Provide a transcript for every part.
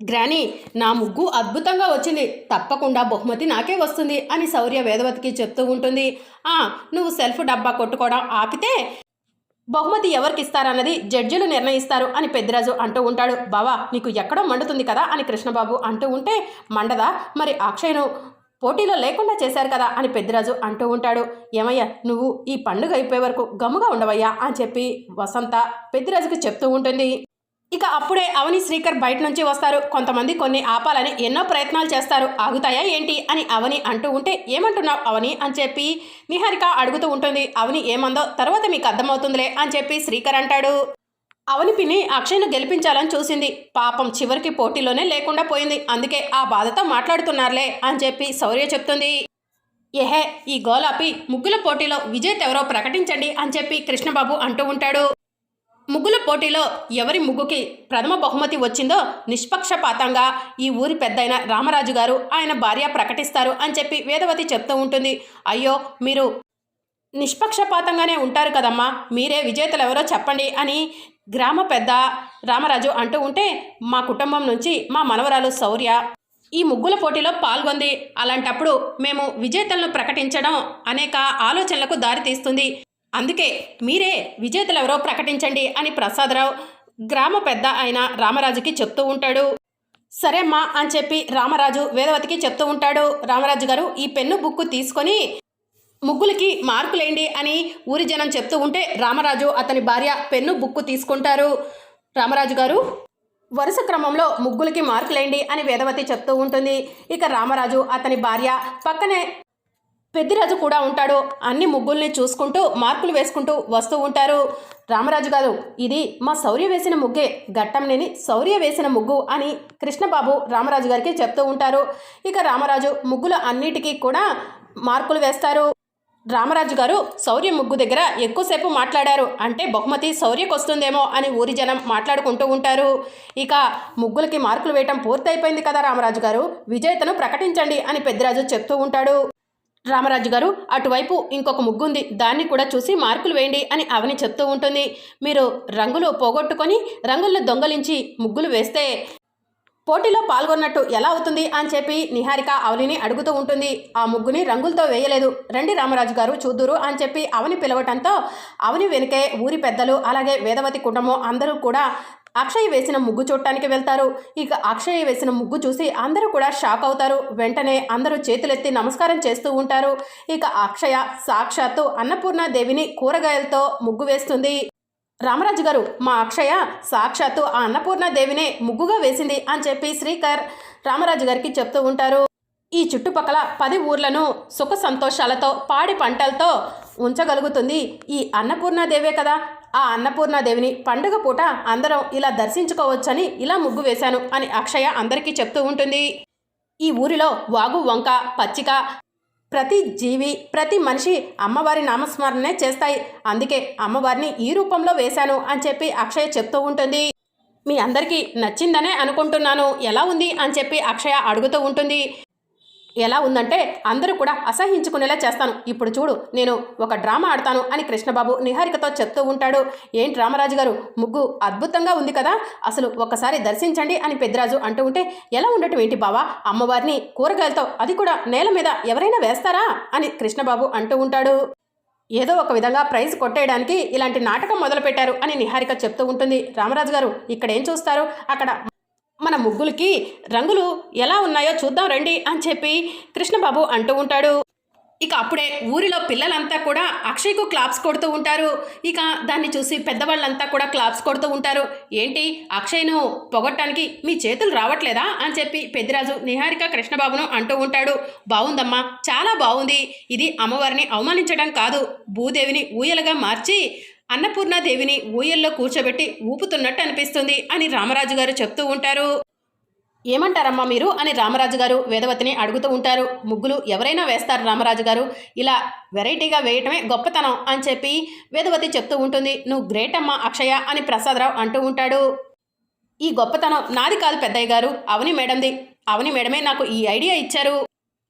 Granny నా ముగ్గు అద్భుతంగా వచ్చింది. తప్పకుండా బహుమతి నాకే వస్తుంది అని శౌర్య వేదవతికి చెప్తూ ఉంటుంది. ఆ నువ్వు సెల్ఫ్ డబ్బా కొట్టుకోవడం ఆపితే బహుమతి ఎవరికి ఇస్తారన్నది జడ్జిలు నిర్ణయిస్తారు అని పెద్దిరాజు అంటూ ఉంటాడు. బావా నీకు ఎక్కడో మండుతుంది కదా అని కృష్ణబాబు అంటూ ఉంటే మండదా? మరి అక్షయ్ను పోటీలో లేకుండా చేశారు కదా అని పెద్దిరాజు అంటూ ఉంటాడు. ఏమయ్యా నువ్వు ఈ పండుగ అయిపోయే వరకు గమ్ముగా ఉండవయ్యా అని చెప్పి వసంత పెద్దిరాజుకి చెప్తూ ఉంటుంది. ఇక అప్పుడే అవని శ్రీకర్ బయట నుంచి వస్తారు. కొంతమంది కొన్ని ఆపాలని ఎన్నో ప్రయత్నాలు చేస్తారు. ఆగుతాయా ఏంటి? అని అవని అంటూ ఉంటే ఏమంటున్నావు అవని? అని చెప్పి నిహారిక అడుగుతూ ఉంటుంది. అవని ఏమందో తర్వాత మీకు అర్థమవుతుందిలే అని చెప్పి శ్రీకర్ అంటాడు. అవని పిన్ని అక్షయ్ను గెలిపించాలని చూసింది. పాపం చివరికి పోటీలోనే లేకుండా పోయింది. అందుకే ఆ బాధతో మాట్లాడుతున్నారులే అని చెప్పి శౌర్య చెప్తుంది. ఏహే ఈ గోలాపి ముగ్గుల పోటీలో విజేత్ ఎవరో ప్రకటించండి అని చెప్పి కృష్ణబాబు అంటూ ఉంటాడు. ముగ్గుల పోటీలో ఎవరి ముగ్గుకి ప్రథమ బహుమతి వచ్చిందో నిష్పక్షపాతంగా ఈ ఊరి పెద్దయిన రామరాజు గారు ఆయన భార్య ప్రకటిస్తారు అని చెప్పి వేదవతి చెప్తూ ఉంటుంది. అయ్యో మీరు నిష్పక్షపాతంగానే ఉంటారు కదమ్మా మీరే విజేతలు ఎవరో చెప్పండి అని గ్రామ పెద్ద రామరాజు అంటూ ఉంటే మా కుటుంబం నుంచి మా మనవరాలు శౌర్య ఈ ముగ్గుల పోటీలో పాల్గొంది. అలాంటప్పుడు మేము విజేతలను ప్రకటించడం అనేక ఆలోచనలకు దారితీస్తుంది. అందుకే మీరే విజేతలు ఎవరో ప్రకటించండి అని ప్రసాదరావు గ్రామ పెద్ద అయిన రామరాజుకి చెప్తూ ఉంటాడు. సరేమ్మా అని చెప్పి రామరాజు వేదవతికి చెప్తూ ఉంటాడు. రామరాజు గారు ఈ పెన్ను బుక్కు తీసుకొని ముగ్గులకి మార్కులేండి అని ఊరి జనం చెప్తూ ఉంటే రామరాజు అతని భార్య పెన్ను బుక్కు తీసుకుంటారు. రామరాజు గారు వరుస క్రమంలో ముగ్గులకి మార్కులేండి అని వేదవతి చెప్తూ ఉంటుంది. ఇక రామరాజు అతని భార్య పక్కనే పెద్దిరాజు కూడా ఉంటాడు. అన్ని ముగ్గుల్ని చూసుకుంటూ మార్కులు వేసుకుంటూ వస్తూ ఉంటారు. రామరాజు గారు ఇది మా శౌర్య వేసిన ముగ్గే ఘట్టంనేని శౌర్య వేసిన ముగ్గు అని కృష్ణబాబు రామరాజు గారికి చెప్తూ ఉంటారు. ఇక రామరాజు ముగ్గుల అన్నిటికీ కూడా మార్కులు వేస్తారు. రామరాజు గారు శౌర్య ముగ్గు దగ్గర ఎక్కువసేపు మాట్లాడారు. అంటే బహుమతి శౌర్యకు వస్తుందేమో అని ఊరి జనం మాట్లాడుకుంటూ ఉంటారు. ఇక ముగ్గులకి మార్కులు వేయటం పూర్తయిపోయింది కదా రామరాజు గారు. విజేతను ప్రకటించండి అని పెద్దరాజు చెప్తూ ఉంటాడు. రామరాజు గారు అటువైపు ఇంకొక ముగ్గు ఉంది దాన్ని కూడా చూసి మార్కులు వేయండి అని అవని చెప్తూ ఉంటుంది. మీరు రంగులు పోగొట్టుకొని రంగులను దొంగలించి ముగ్గులు వేస్తే పోటీలో పాల్గొన్నట్టు ఎలా అవుతుంది అని చెప్పి నిహారిక అవనిని అడుగుతూ ఉంటుంది. ఆ ముగ్గుని రంగులతో వేయలేదు. రండి రామరాజు గారు చూద్దురు అని చెప్పి అవని పిలవటంతో అవని వెనుకే ఊరి పెద్దలు అలాగే వేదవతి కుటుంబం అందరూ కూడా అక్షయ్ వేసిన ముగ్గు చూడటానికి వెళ్తారు. ఇక అక్షయ్ వేసిన ముగ్గు చూసి అందరూ కూడా షాక్ అవుతారు. వెంటనే అందరూ చేతులెత్తి నమస్కారం చేస్తూ ఉంటారు. ఇక అక్షయ సాక్షాత్తు అన్నపూర్ణాదేవిని కూరగాయలతో ముగ్గు వేస్తుంది. రామరాజు గారు మా అక్షయ సాక్షాత్తు ఆ అన్నపూర్ణాదేవినే ముగ్గుగా వేసింది అని చెప్పి శ్రీకర్ రామరాజు గారికి చెప్తూ ఉంటారు. ఈ చుట్టుపక్కల పది ఊర్లను సుఖ సంతోషాలతో పాడి పంటలతో ఉంచగలుగుతుంది ఈ అన్నపూర్ణాదేవే కదా. ఆ అన్నపూర్ణాదేవిని పండుగ పూట అందరం ఇలా దర్శించుకోవచ్చని ఇలా ముగ్గు వేశాను అని అక్షయ అందరికీ చెప్తూ ఉంటుంది. ఈ ఊరిలో వాగు వంక పచ్చిక ప్రతి జీవి ప్రతి మనిషి అమ్మవారి నామస్మరణనే చేస్తాయి. అందుకే అమ్మవారిని ఈ రూపంలో వేశాను అని చెప్పి అక్షయ చెప్తూ ఉంటుంది. మీ అందరికీ నచ్చిందనే అనుకుంటున్నాను. ఎలా ఉంది అని చెప్పి అక్షయ అడుగుతూ ఉంటుంది. ఎలా ఉందంటే అందరూ కూడా అసహించుకునేలా చేస్తాను. ఇప్పుడు చూడు నేను ఒక డ్రామా ఆడతాను అని కృష్ణబాబు నిహారికతో చెప్తూ ఉంటాడు. ఏంటి రామరాజు గారు ముగ్గు అద్భుతంగా ఉంది కదా అసలు ఒక్కసారి దర్శించండి అని పెద్దరాజు అంటూ ఉంటే ఎలా ఉండటం ఏంటి బావా అమ్మవారిని కూరగాయలతో అది కూడా నేల మీద ఎవరైనా వేస్తారా అని కృష్ణబాబు అంటూ ఉంటాడు. ఏదో ఒక విధంగా ప్రైజ్ కొట్టేయడానికి ఇలాంటి నాటకం మొదలుపెట్టారు అని నిహారిక చెప్తూ ఉంటుంది. రామరాజు గారు ఇక్కడ ఏం చూస్తారు? అక్కడ మన ముగ్గులకి రంగులు ఎలా ఉన్నాయో చూద్దాం రండి అని చెప్పి కృష్ణబాబు అంటూ ఉంటాడు. ఇక అప్పుడే ఊరిలో పిల్లలంతా కూడా అక్షయ్కు క్లాప్స్ కొడుతూ ఉంటారు. ఇక దాన్ని చూసి పెద్దవాళ్ళంతా కూడా క్లాప్స్ కొడుతూ ఉంటారు. ఏంటి అక్షయ్ను పొగట్టడానికి మీ చేతులు రావట్లేదా అని చెప్పి పెద్దిరాజు నిహారిక కృష్ణబాబును అంటూ ఉంటాడు. బాగుందమ్మా చాలా బాగుంది ఇది అమ్మవారిని అవమానించడం కాదు. భూదేవిని ఊయలుగా మార్చి అన్నపూర్ణాదేవిని ఊయల్లో కూర్చోబెట్టి ఊపుతున్నట్టు అనిపిస్తుంది అని రామరాజు గారు చెప్తూ ఉంటారు. ఏమంటారమ్మా మీరు? అని రామరాజు గారు వేదవతిని అడుగుతూ ఉంటారు. ముగ్గులు ఎవరైనా వేస్తారు రామరాజు గారు. ఇలా వెరైటీగా వేయటమే గొప్పతనం అని చెప్పి వేదవతి చెప్తూ ఉంటుంది. నువ్వు గ్రేట్ అమ్మా అక్షయ అని ప్రసాదరావు అంటూ ఉంటాడు. ఈ గొప్పతనం నాది కాదు పెద్దయ్య గారు. అవని మేడంది. అవని మేడమే నాకు ఈ ఐడియా ఇచ్చారు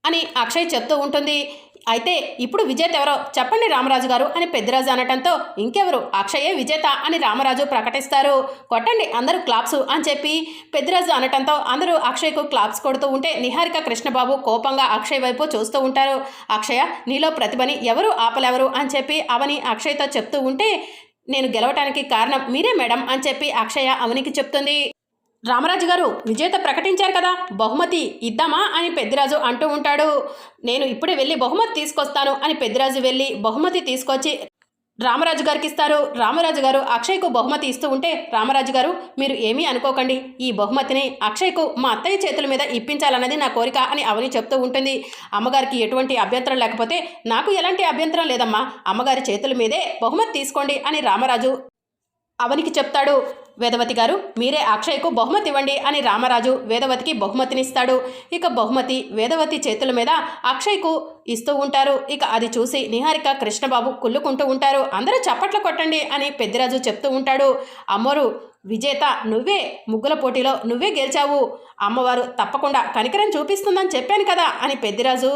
అని అక్షయ్ చెప్తూ ఉంటుంది. అయితే ఇప్పుడు విజేత ఎవరో? చెప్పండి రామరాజు గారు అని పెద్దరాజు అనటంతో ఇంకెవరు? అక్షయే విజేత అని రామరాజు ప్రకటిస్తారు. కొట్టండి అందరూ క్లాప్స్ అని చెప్పి పెద్దరాజు అనటంతో అందరూ అక్షయ్కు క్లాప్స్ కొడుతూ ఉంటే నిహారిక కృష్ణబాబు కోపంగా అక్షయ్ వైపు చూస్తూ ఉంటారు. అక్షయ నీలో ప్రతిభని ఎవరు ఆపలేవరు అని చెప్పి అవని అక్షయ్తో చెప్తూ ఉంటే నేను గెలవటానికి కారణం మీరే మేడం అని చెప్పి అక్షయ అవనికి చెప్తుంది. రామరాజు గారు విజేత ప్రకటించారు కదా బహుమతి ఇద్దామా అని పెద్దిరాజు అంటూ ఉంటాడు. నేను ఇప్పుడే వెళ్ళి బహుమతి తీసుకొస్తాను అని పెద్దిరాజు వెళ్ళి బహుమతి తీసుకొచ్చి రామరాజు గారికి ఇస్తారు. రామరాజు గారు అక్షయ్కు బహుమతి ఇస్తూ ఉంటే రామరాజు గారు మీరు ఏమీ అనుకోకండి. ఈ బహుమతిని అక్షయ్కు మా అత్తయ్య చేతుల మీద ఇప్పించాలన్నది నా కోరిక అని అవని చెప్తూ ఉంటుంది. అమ్మగారికి ఎటువంటి అభ్యంతరం లేకపోతే నాకు ఎలాంటి అభ్యంతరం లేదమ్మా. అమ్మగారి చేతుల మీదే బహుమతి తీసుకోండి అని రామరాజు అవనికి చెప్తాడు. వేదవతి గారు మీరే అక్షయ్కు బహుమతి ఇవ్వండి అని రామరాజు వేదవతికి బహుమతినిస్తాడు. ఇక బహుమతి వేదవతి చేతుల మీద అక్షయ్కు ఇస్తూ ఉంటారు. ఇక అది చూసి నిహారిక కృష్ణబాబు కుళ్ళుకుంటూ ఉంటారు. అందరూ చప్పట్లు కొట్టండి అని పెద్దిరాజు చెప్తూ ఉంటాడు. అమ్మోరు విజేత నువ్వే ముగ్గుల పోటీలో నువ్వే గెలిచావు. అమ్మవారు తప్పకుండా కనికరం చూపిస్తుందని చెప్పాను కదా అని పెద్దిరాజు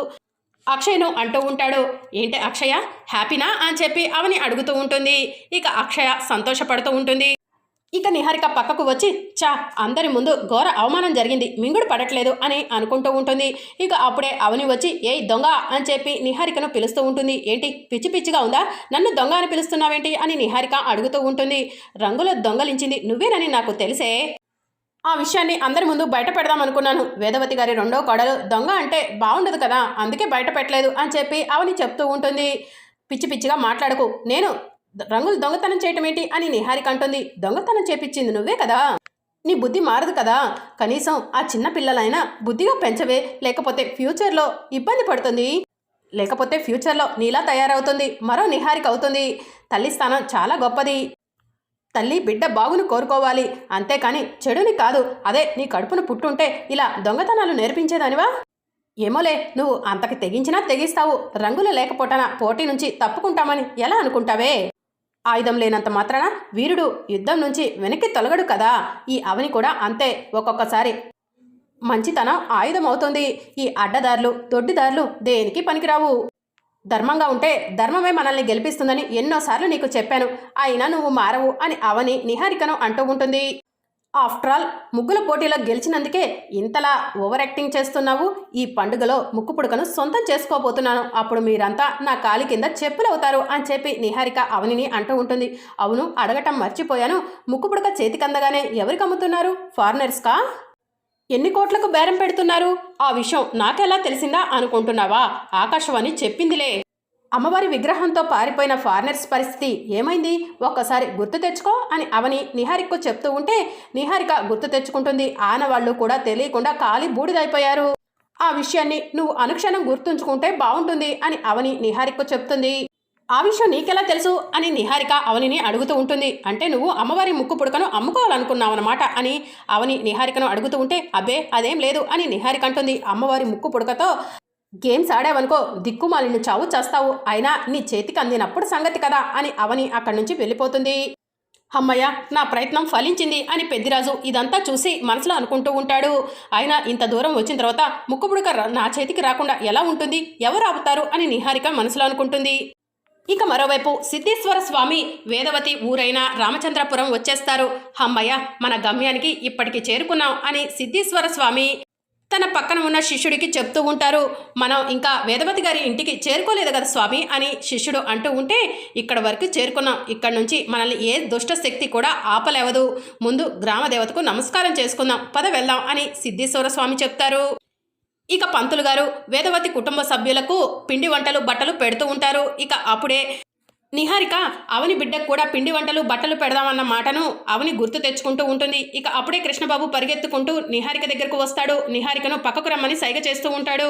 అక్షయ్ను అంటూ ఉంటాడు. ఏంటి అక్షయ? హ్యాపీనా? అని చెప్పి అవని అడుగుతూ ఉంటుంది. ఇక అక్షయ సంతోషపడుతూ ఉంటుంది. ఇక నిహారిక పక్కకు వచ్చి చా అందరి ముందు ఘోర అవమానం జరిగింది. మింగుడు పడట్లేదు అని అనుకుంటూ ఉంటుంది. ఇక అప్పుడే అవని వచ్చి ఏ దొంగ అని చెప్పి నిహారికను పిలుస్తూ ఉంటుంది. ఏంటి? పిచ్చి పిచ్చిగా ఉందా? నన్ను దొంగ అని పిలుస్తున్నావేంటి? అని నిహారిక అడుగుతూ ఉంటుంది. రంగులో దొంగలించింది నువ్వేనని నాకు తెలిసే ఆ విషయాన్ని అందరి ముందు బయట పెడదాం అనుకున్నాను. వేదవతి గారి రెండో కొడలు దొంగ అంటే బాగుండదు కదా అందుకే బయట పెట్టలేదు అని చెప్పి అవని చెప్తూ ఉంటుంది. పిచ్చి పిచ్చిగా మాట్లాడకు. నేను రంగులు దొంగతనం చేయటం ఏంటి అని నిహారిక అంటుంది దొంగతనం చేపించింది నువ్వే కదా? నీ బుద్ధి మారదు కదా? కనీసం ఆ చిన్న పిల్లలైనా బుద్ధిగా పెంచవే. లేకపోతే ఫ్యూచర్లో ఇబ్బంది పడుతుంది. లేకపోతే ఫ్యూచర్లో నీలా తయారవుతుంది. మరో నిహారిక అవుతుంది. తల్లి స్థానం చాలా గొప్పది. తల్లి బిడ్డ బాగును కోరుకోవాలి. అంతేకాని చెడుని కాదు. అదే నీ కడుపును పుట్టుంటే ఇలా దొంగతనాలు నేర్పించేదానివా? ఏమోలే నువ్వు అంతకి తెగించినా తెగిస్తావు. రంగులు లేకపోటానా పోటీ నుంచి తప్పుకుంటామని ఎలా అనుకుంటావే? ఆయుధం లేనంత మాత్రాన వీరుడు యుద్ధం నుంచి వెనక్కి తొలగడు కదా. ఈ అవని కూడా అంతే. ఒక్కొక్కసారి మంచితనం ఆయుధం అవుతుంది ఈ అడ్డదారులు దొడ్డిదారులు దేనికి పనికిరావు? ధర్మంగా ఉంటే ధర్మమే మనల్ని గెలిపిస్తుందని ఎన్నోసార్లు నీకు చెప్పాను. అయినా నువ్వు మారవు అని అవని నిహారికను అంటూ ఉంటుంది. ఆఫ్టర్ ఆల్ ముగ్గుల పోటీలో గెలిచినందుకే ఇంతలా ఓవర్ యాక్టింగ్ చేస్తున్నావు. ఈ పండుగలో ముక్కు పుడకను సొంతం చేసుకోబోతున్నాను. అప్పుడు మీరంతా నా కాలి కింద చెప్పులవుతారు అని చెప్పి నిహారిక అవనిని అంటూ ఉంటుంది. అవును అడగటం మర్చిపోయాను. ముక్కు పుడక చేతికందగానే ఎవరికి అమ్ముతున్నారు ఫారినర్స్కా ఎన్ని కోట్లకు బేరం పెడుతున్నారు? ఆ విషయం నాకెలా తెలిసిందా అనుకుంటున్నావా? ఆకాశవాణి చెప్పిందిలే. అమ్మవారి విగ్రహంతో పారిపోయిన ఫారినర్స్ పరిస్థితి ఏమైంది? ఒక్కసారి గుర్తు తెచ్చుకో అని అవని నిహారికకు చెప్తూ ఉంటే నిహారిక గుర్తు తెచ్చుకుంటుంది. ఆనవాళ్ళు కూడా తెలియకుండా కాలి బూడిదైపోయారు. ఆ విషయాన్ని నువ్వు అనుక్షణం గుర్తుంచుకుంటే బాగుంటుంది అని అవని నిహారికకు చెప్తుంది. ఆ విషయం నీకెలా తెలుసు? అని నిహారిక అవనిని అడుగుతూ ఉంటుంది. అంటే నువ్వు అమ్మవారి ముక్కు పుడకను అమ్ముకోవాలనుకున్నావన్నమాట అని అవని నిహారికను అడుగుతూ ఉంటే అబ్బే అదేం లేదు అని నిహారిక అంటుంది. అమ్మవారి ముక్కు పుడకతో గేమ్స్ ఆడావనుకో దిక్కుమాలిని చావు చేస్తావు. అయినా నీ చేతికి అందినప్పుడు సంగతి కదా అని అవని అక్కడి నుంచి వెళ్ళిపోతుంది. అమ్మయ్య నా ప్రయత్నం ఫలించింది అని పెద్దిరాజు ఇదంతా చూసి మనసులో అనుకుంటూ ఉంటాడు. అయినా ఇంత దూరం వచ్చిన తర్వాత ముక్కుపుడక నా చేతికి రాకుండా ఎలా ఉంటుంది? ఎవరు ఆపుతారు? అని నిహారిక మనసులో అనుకుంటుంది. ఇక మరోవైపు సిద్ధేశ్వర స్వామి వేదవతి ఊరైన రామచంద్రపురం వచ్చేస్తారు. అమ్మయ్య మన గమ్యానికి ఇప్పటికి చేరుకున్నాం అని సిద్ధేశ్వర స్వామి తన పక్కన ఉన్న శిష్యుడికి చెప్తూ ఉంటారు. మనం ఇంకా వేదవతి గారి ఇంటికి చేరుకోలేదు కదా స్వామి అని శిష్యుడు అంటూ ఉంటే ఇక్కడ వరకు చేరుకున్నాం. ఇక్కడ నుంచి మనల్ని ఏ దుష్ట శక్తి కూడా ఆపలేవదు. ముందు గ్రామ దేవతకు నమస్కారం చేసుకుందాం. పద వెళ్దాం అని సిద్ధేశ్వర స్వామి చెప్తారు. ఇక పంతులు గారు వేదవతి కుటుంబ సభ్యులకు పిండి వంటలు బట్టలు పెడుతూ ఉంటారు. ఇక అప్పుడే నిహారిక అవని బిడ్డకు కూడా పిండి వంటలు బట్టలు పెడదామన్న మాటను అవని గుర్తు తెచ్చుకుంటూ ఉంటుంది. ఇక అప్పుడే కృష్ణబాబు పరిగెత్తుకుంటూ నిహారిక దగ్గరకు వస్తాడు. నిహారికను పక్కకు రమ్మని సైగ చేస్తూ ఉంటాడు.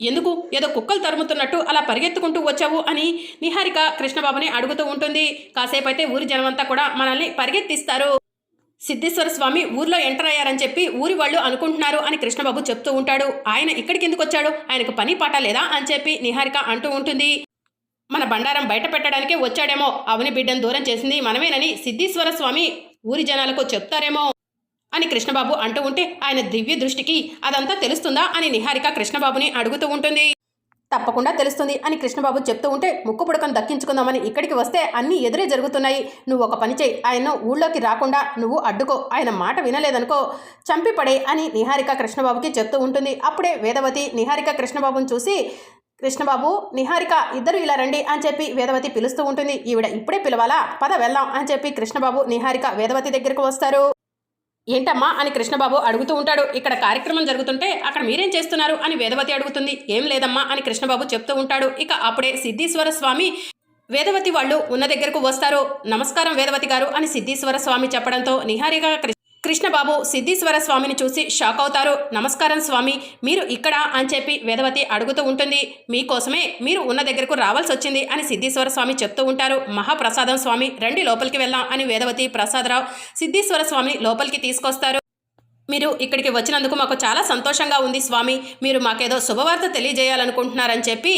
ఎందుకు? ఏదో కుక్కలు తరుముతున్నట్టు అలా పరిగెత్తుకుంటూ వచ్చావు అని నిహారిక కృష్ణబాబుని అడుగుతూ ఉంటుంది. కాసేపు అయితే ఊరి జనమంతా కూడా మనల్ని పరిగెత్తిస్తారు. సిద్ధేశ్వర స్వామి ఊర్లో ఎంటర్ అయ్యారని చెప్పి ఊరి వాళ్ళు అనుకుంటున్నారు అని కృష్ణబాబు చెప్తూ ఉంటాడు. ఆయన ఇక్కడికి ఎందుకు వచ్చాడు ఆయనకు పని పాట లేదా? అని చెప్పి నిహారిక అంటూ ఉంటుంది. మన బండారం బయట పెట్టడానికే వచ్చాడేమో. అవని బిడ్డను దూరం చేసింది మనమేనని సిద్ధేశ్వర స్వామి ఊరి జనాలకు చెప్తారేమో అని కృష్ణబాబు అంటూ ఉంటే ఆయన దివ్య దృష్టికి అదంతా తెలుస్తుందా అని నిహారిక కృష్ణబాబుని అడుగుతూ ఉంటుంది. తప్పకుండా తెలుస్తుంది అని కృష్ణబాబు చెప్తూ ఉంటే ముక్కు పుడకను దక్కించుకుందామని ఇక్కడికి వస్తే అన్నీ ఎదురే జరుగుతున్నాయి. నువ్వు ఒక పని చేయి. ఆయన ఊళ్ళోకి రాకుండా నువ్వు అడ్డుకో. ఆయన మాట వినలేదనుకో. చంపిపడే అని నిహారిక కృష్ణబాబుకి చెప్తూ ఉంటుంది. అప్పుడే వేదవతి నిహారిక కృష్ణబాబుని చూసి కృష్ణబాబు నిహారిక ఇద్దరు ఇలా రండి అని చెప్పి వేదవతి పిలుస్తూ ఉంటుంది. ఈవిడ ఇప్పుడే పిలవాలా? పద వెళ్దాం అని చెప్పి కృష్ణబాబు నిహారిక వేదవతి దగ్గరకు వస్తారు. ఏంటమ్మా అని కృష్ణబాబు అడుగుతూ ఉంటాడు. ఇక్కడ కార్యక్రమం జరుగుతుంటే అక్కడ మీరేం చేస్తున్నారు అని వేదవతి అడుగుతుంది. ఏం లేదమ్మా అని కృష్ణబాబు చెప్తూ ఉంటాడు. ఇక అప్పుడే సిద్ధీశ్వర స్వామి వేదవతి వాళ్ళు ఉన్న దగ్గరకు వస్తారు. నమస్కారం వేదవతి గారు అని సిద్ధీశ్వర స్వామి చెప్పడంతో నిహారిగా కృష్ణబాబు సిద్ధీశ్వర స్వామిని చూసి షాక్ అవుతారు. నమస్కారం స్వామి మీరు ఇక్కడ అని చెప్పి వేదవతి అడుగుతూ ఉంటుంది. మీకోసమే మీరు ఉన్న దగ్గరకు రావాల్సి వచ్చింది అని సిద్ధీశ్వర స్వామి చెప్తూ ఉంటారు. మహాప్రసాదం స్వామి రండి లోపలికి వెళ్దాం అని వేదవతి ప్రసాదరావు సిద్ధీశ్వర స్వామిని లోపలికి తీసుకొస్తారు. మీరు ఇక్కడికి వచ్చినందుకు మాకు చాలా సంతోషంగా ఉంది స్వామి. మీరు మాకేదో శుభవార్త తెలియజేయాలనుకుంటున్నారని చెప్పి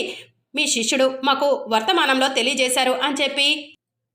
మీ శిష్యుడు మాకు వర్తమానంలో తెలియజేశారు అని చెప్పి